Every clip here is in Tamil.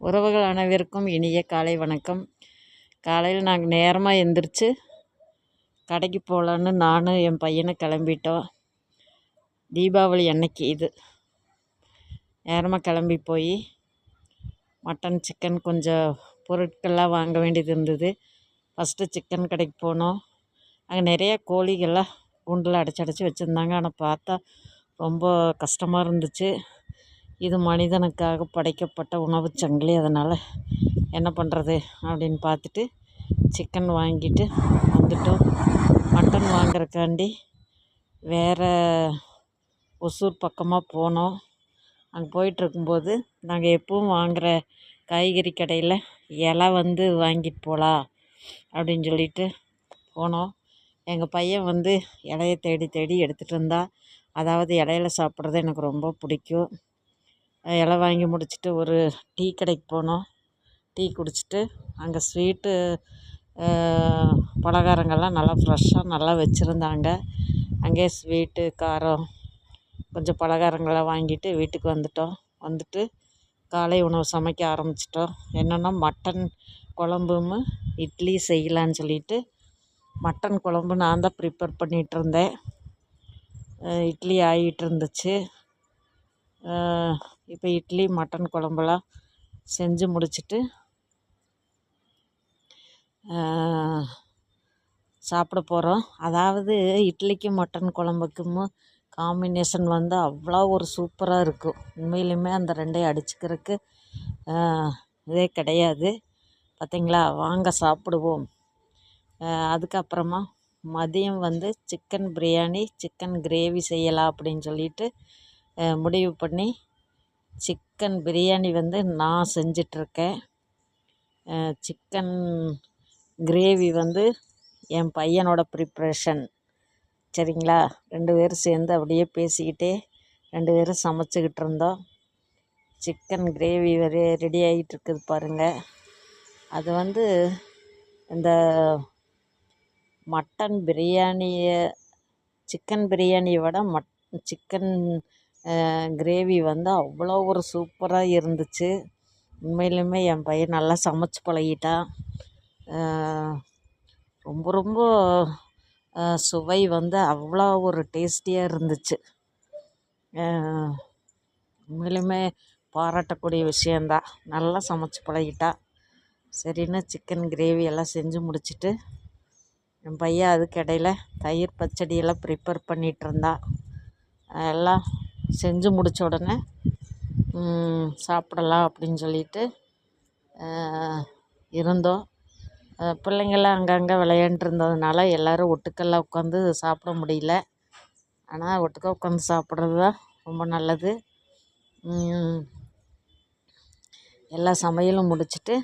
உறவுகள் அனைவருக்கும் இனிய காலை வணக்கம். காலையில் நாங்கள் நேரமாக எந்திரிச்சு கடைக்கு போகலான்னு நானும் என் பையனும் கிளம்பிட்டோம். தீபாவளி அன்னைக்கு இது. நேரமாக கிளம்பி போய் மட்டன் சிக்கன் கொஞ்சம் பொருட்கள்லாம் வாங்க வேண்டியது இருந்தது. ஃபஸ்ட்டு சிக்கன் கடைக்கு போனோம். அங்கே நிறைய கோழிகள்லாம் கூண்டில் அடைச்சி அடைச்சி வச்சுருந்தாங்க. ஆனால் பார்த்தா ரொம்ப கஷ்டமாக இருந்துச்சு. இது மனிதனுக்காக படைக்கப்பட்ட உணவுச் சங்கிலி. அதனால் என்ன பண்ணுறது அப்படின்னு பார்த்துட்டு சிக்கன் வாங்கிட்டு வந்துட்டோம். மட்டன் வாங்குறக்காண்டி வேறு ஒசூர் பக்கமாக போனோம். அங்கே போயிட்டுருக்கும்போது நாங்கள் எப்பவும் வாங்குகிற காய்கறி கடையில் இலை வந்து வாங்கிட்டு போகலாம் அப்படின்னு சொல்லிட்டு போனோம். எங்கள் பையன் வந்து இலைய தேடி தேடி எடுத்துகிட்டு இருந்தால் அதாவது இலையில சாப்பிட்றது எனக்கு ரொம்ப பிடிக்கும். இலை வாங்கி முடிச்சுட்டு ஒரு டீ கடைக்கு போனோம். டீ குடிச்சிட்டு அங்கே ஸ்வீட்டு பலகாரங்கள்லாம் நல்லா ஃப்ரெஷ்ஷாக நல்லா வச்சுருந்தாங்க. அங்கேயே ஸ்வீட்டு காரம் கொஞ்சம் பலகாரங்கள்லாம் வாங்கிட்டு வீட்டுக்கு வந்துட்டோம். வந்துட்டு காலை உணவு சமைக்க ஆரம்பிச்சிட்டோம். என்னென்னா மட்டன் குழம்பும் இட்லி செய்யலான்னு சொல்லிட்டு மட்டன் குழம்பு நான் தான் ப்ரிப்பேர் பண்ணிகிட்ருந்தேன் இட்லி ஆகிட்டு இருந்துச்சு. இப்போ இட்லி மட்டன் குழம்புலாம் செஞ்சு முடிச்சுட்டு சாப்பிட போகிறோம் அதாவது இட்லிக்கும் மட்டன் குழம்புக்கும் காம்பினேஷன் வந்து அவ்வளோ ஒரு சூப்பராக இருக்கும். உண்மையிலுமே அந்த ரெண்டையும் அடிச்சுக்கிறதுக்கு இதே கிடையாது. பார்த்திங்களா வாங்க சாப்பிடுவோம். அதுக்கப்புறமா மதியம் வந்து சிக்கன் பிரியாணி சிக்கன் கிரேவி செய்யலாம் அப்படின்னு சொல்லிட்டு முடிவு பண்ணி சிக்கன் பிரியாணி வந்து நான் செஞ்சிட்ருக்கேன். சிக்கன் கிரேவி வந்து என் பையனோட ப்ரிப்ரேஷன். சரிங்களா? ரெண்டு பேரும் சேர்ந்து அப்படியே பேசிக்கிட்டே ரெண்டு பேரும் சமைச்சிக்கிட்டு இருந்தோம் சிக்கன் கிரேவி ரெ ரெடி ஆகிட்டுருக்குது பாருங்கள் அது வந்து இந்த மட்டன் பிரியாணியை சிக்கன் பிரியாணியை விட மட் சிக்கன் கிரேவி வந்து அவ்வளோ ஒரு சூப்பராக இருந்துச்சு. உண்மையிலுமே என் பையன் நல்லா சமைச்சு பழகிட்டான் ரொம்ப ரொம்ப சுவை வந்து அவ்வளோ ஒரு டேஸ்டியாக இருந்துச்சு. உண்மையிலுமே பாராட்டக்கூடிய விஷயந்தான் நல்லா சமைச்சு பழகிட்டா. சரின்னு சிக்கன் கிரேவி எல்லாம் செஞ்சு முடிச்சுட்டு என் பையன் அதுக்கு இடையில தயிர் பச்சடியெல்லாம் ப்ரிப்பேர் பண்ணிகிட்ருந்தான் எல்லாம் செஞ்சு முடித்த உடனே சாப்பிடலாம் அப்படின்னு சொல்லிட்டு இருந்தோம். பிள்ளைங்கள்லாம் அங்கங்கே விளையாண்டுருந்ததுனால எல்லோரும் ஒட்டுக்கெல்லாம் உட்காந்து சாப்பிட முடியல. ஆனால் ஒட்டுக்கா உட்காந்து சாப்பிட்றது தான் ரொம்ப நல்லது. எல்லா சமையலும் முடிச்சுட்டு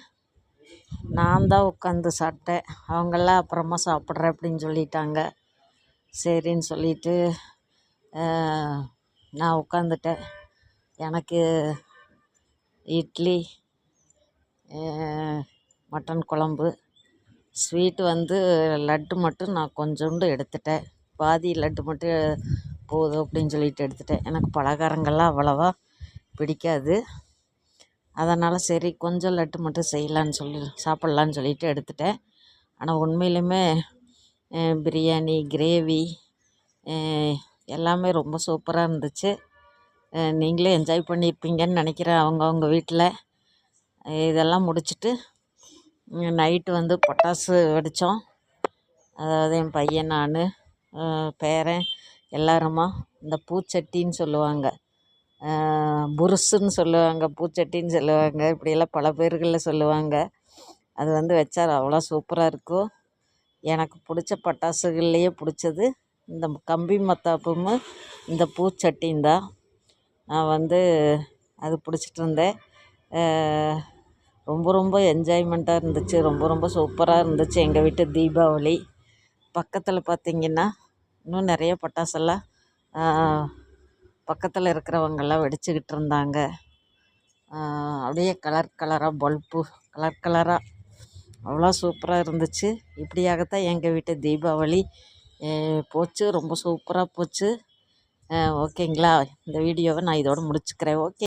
நான் தான் உட்காந்து சாப்பிட்டேன். அவங்கெல்லாம் அப்புறமா சாப்பிட்றேன் அப்படின்னு சொல்லிட்டாங்க. சரின்னு சொல்லிட்டு நான் உட்காந்துட்டேன் எனக்கு இட்லி மட்டன் குழம்பு ஸ்வீட்டு வந்து லட்டு மட்டும் நான் கொஞ்சோண்டு எடுத்துட்டேன். பாதி லட்டு மட்டும் போதும் அப்படின்னு சொல்லிட்டு எடுத்துட்டேன். எனக்கு பலகாரங்கள்லாம் அவ்வளோவா பிடிக்காது. அதனால் சரி கொஞ்சம் லட்டு மட்டும் செய்யலான்னு சொல்லி சாப்பிட்லான்னு சொல்லிட்டு எடுத்துட்டேன். ஆனால் உண்மையிலுமே பிரியாணி கிரேவி எல்லாமே ரொம்ப சூப்பராக இருந்துச்சு. நீங்களே என்ஜாய் பண்ணியிருப்பீங்கன்னு நினைக்கிறேன் அவங்கவுங்க வீட்டில் இதெல்லாம் முடிச்சுட்டு நைட்டு வந்து பட்டாசு வெடித்தோம் அதாவது என் பையன் நான் பேரன் எல்லாருமா இந்த பூச்சட்டின்னு சொல்லுவாங்க. புருஷுன்னு சொல்லுவாங்க பூச்சட்டின்னு சொல்லுவாங்க இப்படியெல்லாம் பல பேர்களில் சொல்லுவாங்க. அது வந்து வச்சா அவ்வளோ சூப்பராக இருக்கும். எனக்கு பிடிச்ச பட்டாசுகள்லேயே பிடிச்சது இந்த கம்பி மத்தாப்பும் இந்த பூச்சட்டியும் தான் நான் வந்து அது பிடிச்சிட்டு இருந்தேன். ரொம்ப ரொம்ப என்ஜாய்மெண்ட்டாக இருந்துச்சு. ரொம்ப ரொம்ப சூப்பராக இருந்துச்சு எங்கள் வீட்டு தீபாவளி. பக்கத்தில் பார்த்திங்கன்னா இன்னும் நிறைய பட்டாசெல்லாம் பக்கத்தில் இருக்கிறவங்கெல்லாம் வெடிச்சுக்கிட்டு இருந்தாங்க. அப்படியே கலர் கலராக பல்பு கலர் கலராக அவ்வளோ சூப்பராக இருந்துச்சு. இப்படியாகத்தான் எங்கள் வீட்டு தீபாவளி போச்சு. ரொம்ப சூப்பராக போச்சு. ஓகேங்களா? இந்த வீடியோவை நான் இதோடு முடிச்சுக்கிறேன். ஓகே.